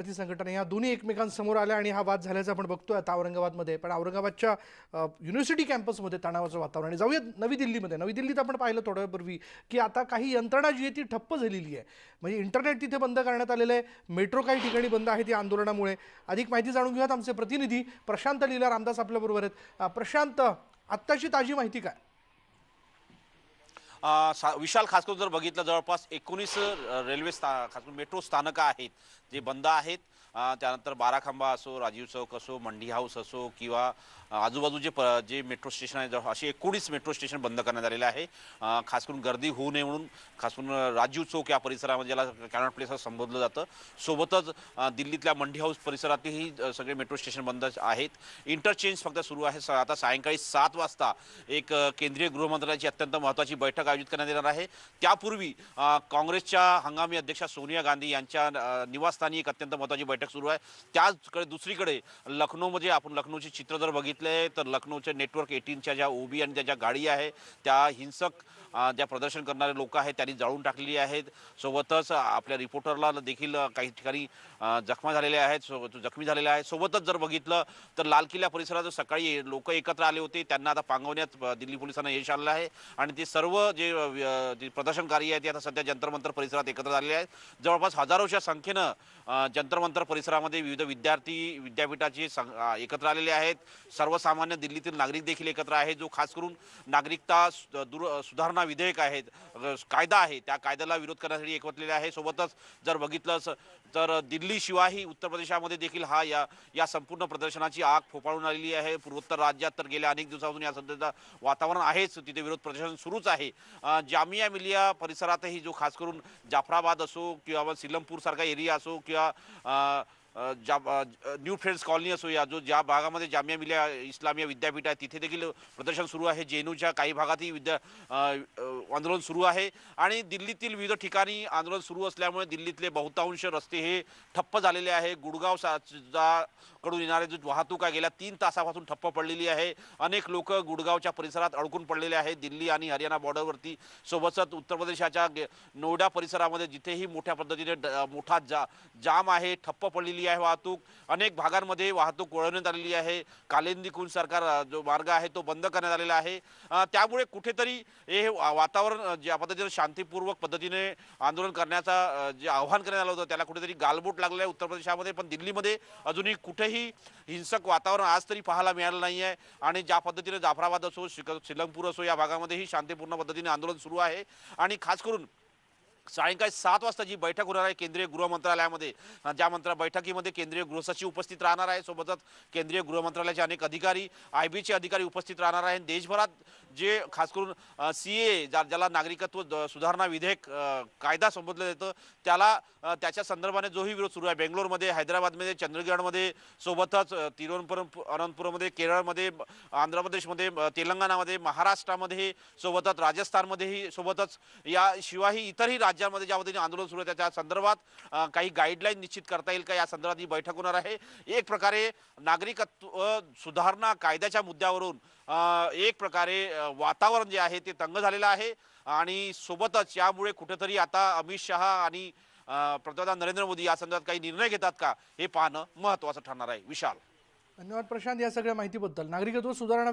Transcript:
विद्यार्थी संघटना या दोन्ही एकमेकांसमोर आल्या आणि हा वाद झाल्याचा आपण बघतोय आता औरंगाबादमध्ये. पण औरंगाबादच्या युनिव्हर्सिटी कॅम्पसमध्ये तणावाचं वातावरण आणि जाऊयात नवी दिल्लीमध्ये. नवी दिल्लीत आपण पाहिलं थोड्या की आता काही यंत्रणा जी आहे ती ठप्प झालेली आहे. म्हणजे इंटरनेट तिथे बंद करण्यात आलेलं आहे. मेट्रो काही ठिकाणी बंद आहे ती आंदोलनामुळे. अधिक माहिती जाणून घेऊयात आमचे प्रतिनिधी प्रशांत लीला रामदास आपल्याबरोबर आहेत. प्रशांत आत्ताची ताजी माहिती काय? सा- विशाल खास करून जर बघितलं जवळपास एकोणीस रेल्वे स्था खास करून मेट्रो स्थानकं आहेत जे बंद आहेत. त्यानंतर बाराखांबा असो राजीव चौक असो मंडी हाऊस असो किंवा आजूबाजू आजूबाजूचे प जे मेट्रो स्टेशन आहे जवळ- असे एकोणीस मेट्रो स्टेशन बंद करण्यात आलेले आहे. खास करून गर्दी होऊ नये म्हणून खास करून राजीव चौक या परिसरामध्ये ज्याला कॅनॉट प्लेस असं संबोधलं जातं. सोबतच दिल्लीतल्या मंडी हाऊस परिसरातही सगळे मेट्रो स्टेशन बंद आहेत. इंटरचेंज फक्त सुरू आहे. स- आता सायंकाळी सात वाजता एक केंद्रीय गृहमंत्रालयाची अत्यंत महत्त्वाची बैठक आयोजित करण्यात येणार आहे. त्यापूर्वी काँग्रेसच्या हंगामी अध्यक्षा सोनिया गांधी यांच्या निवासस्थानी एक अत्यंत महत्त्वाची बैठक सुरू आहे. त्याचकडे दुसरीकडे लखनौमध्ये म्हणजे आपण लखनौचे चित्र जर बघितले तर लखनौचे नेटवर्क एटीनच्या ज्या ओबी आणि त्या ज्या गाडी आहे त्या हिंसक ज्या प्रदर्शन करणारे लोक आहेत त्यांनी जाळून टाकलेली आहेत. सोबतच आपल्या रिपोर्टरला देखील काही ठिकाणी जखमा झालेल्या आहेत. सो जखमी झालेल्या आहेत. सोबतच जर बघितलं तर लाल किल्ला परिसरात सकाळी लोक एकत्र आले होते. त्यांना आता पांगवण्यात दिल्ली पोलिसांना यश आलेलं आहे. आणि ते सर्व जे व्य- जे प्रदर्शनकारी आहेत ते आता सध्या जंतरमंतर परिसरात एकत्र झालेले आहेत. जवळपास हजारोच्या संख्येनं जंतरमंतर परिसरामध्ये विविध विद्यार्थी विद्यापीठाचे सं- एकत्र आलेले आहेत. सर्वसामान्य दिल्लीतील नागरिक देखील एकत्र आहेत जो खास करून नागरिकता दुर सुधारणा विधेयक आहेत. कायदा आहे त्या कायद्याला विरोध करण्यासाठी एकवटलेले आहे. सोबतच जर बघितलं तर दिल्लीशिवायही उत्तर प्रदेशामध्ये देखील हा या या संपूर्ण प्रदर्शनाची आग फोपाळून आलेली आहे. पूर्वोत्तर राज्यात तर गेल्या अनेक दिवसापासून या सध्याचं वातावरण आहेच. तिथे विरोध प्रदर्शन सुरूच आहे. जामिया मिलिया परिसरातही जो खास करून जाफराबाद असो किंवा मग सिलमपूर सारखा एरिया असो किंवा ज्या जा न्यू फ्रेंड्स कॉलनी असो या जो ज्या भागामध्ये जामिया मिलिया इस्लामिया विद्यापीठ आहे तिथे देखील प्रदर्शन सुरू आहे. जेनूच्या काही भागातही विद्या आंदोलन सुरू आहे. आणि दिल्लीतील विविध ठिकाणी आंदोलन सुरू असल्यामुळे दिल्लीतले बहुतांश रस्ते हे ठप्प झालेले आहे. गुडगाव साकडून कडून येणारे जो वाहतूक आहे गेल्या तीन तासापासून ठप्प पडलेली आहे. अनेक लोक गुडगावच्या परिसरात अडकून पडलेले आहेत दिल्ली आणि हरियाणा बॉर्डरवरती सोबतच उत्तर प्रदेशाच्या गे- नोएडा परिसरामध्ये जिथेही मोठ्या पद्धतीने ड- मोठा जा जाम आहे ठप्प पडलेली आहे वाहतूक. अनेक भागांमध्ये वाहतूक वळवण्यात आलेली आहे. कालिंदी कुंज सरकार जो मार्ग आहे तो बंद करण्यात आलेला आहे. त्यामुळे कुठेतरी हे वातावरण ज्या पद्धतीने शांतीपूर्वक पद्धतीने आंदोलन करण्याचा जे आव्हान करण्यात आलं होतं त्याला कुठेतरी गालबोट लागलं आहे उत्तर प्रदेशामध्ये. पण दिल्लीमध्ये अजूनही कुठेही हिंसक वातावरण आज तरी पाहायला मिळालं नाही आहे. आणि ज्या पद्धतीने जाफराबाद असो शिक शिलंगपूर असो या भागामध्येही शांतीपूर्ण पद्धतीने आंदोलन सुरू आहे. आणि खास करून सायंकाळी सात वाजता जी बैठक होणार आहे केंद्रीय गृह मंत्रालयामध्ये ज्या मंत्रा बैठकीमध्ये केंद्रीय गृहसचिव उपस्थित राहणार आहे सोबतच केंद्रीय गृह मंत्रालयाचे अनेक अधिकारी आय बीचे अधिकारी उपस्थित राहणार आहेत. देशभरात जे खास करून सी ए ज्याला नागरिकत्व सुधारणा विधेयक कायदा संबोधलं जातं त्याला त्याच्या संदर्भाने जोही विरोध सुरू आहे बेंगलोरमध्ये हैदराबादमध्ये चंद्रगडमध्ये सोबतच अ, तिरुवनंतपुरम अनंतपुरमध्ये केरळमध्ये आंध्र प्रदेशमध्ये तेलंगणामध्ये महाराष्ट्रामध्ये सोबतच राजस्थानमध्येही सोबतच याशिवायही इतरही राज्य राज्यांमध्ये ज्या पद्धतीने आंदोलन सुरू आहे त्या संदर्भात काही गाईडलाईन निश्चित करता येईल का? या संदर्भात ही बैठक होणार आहे. एक प्रकारे नागरिकत्व सुधारणा कायद्याच्या मुद्द्यावरून एक प्रकारे वातावरण जे आहे ते तंग झालेलं आहे. आणि सोबतच यामुळे कुठेतरी आता अमित शहा आणि पंतप्रधान नरेंद्र मोदी या संदर्भात काही निर्णय घेतात का? हे पाहणं महत्वाचं ठरणार आहे. विशाल. धन्यवाद प्रशांत या सगळ्या माहितीबद्दल. नागरिकत्व सुधारणा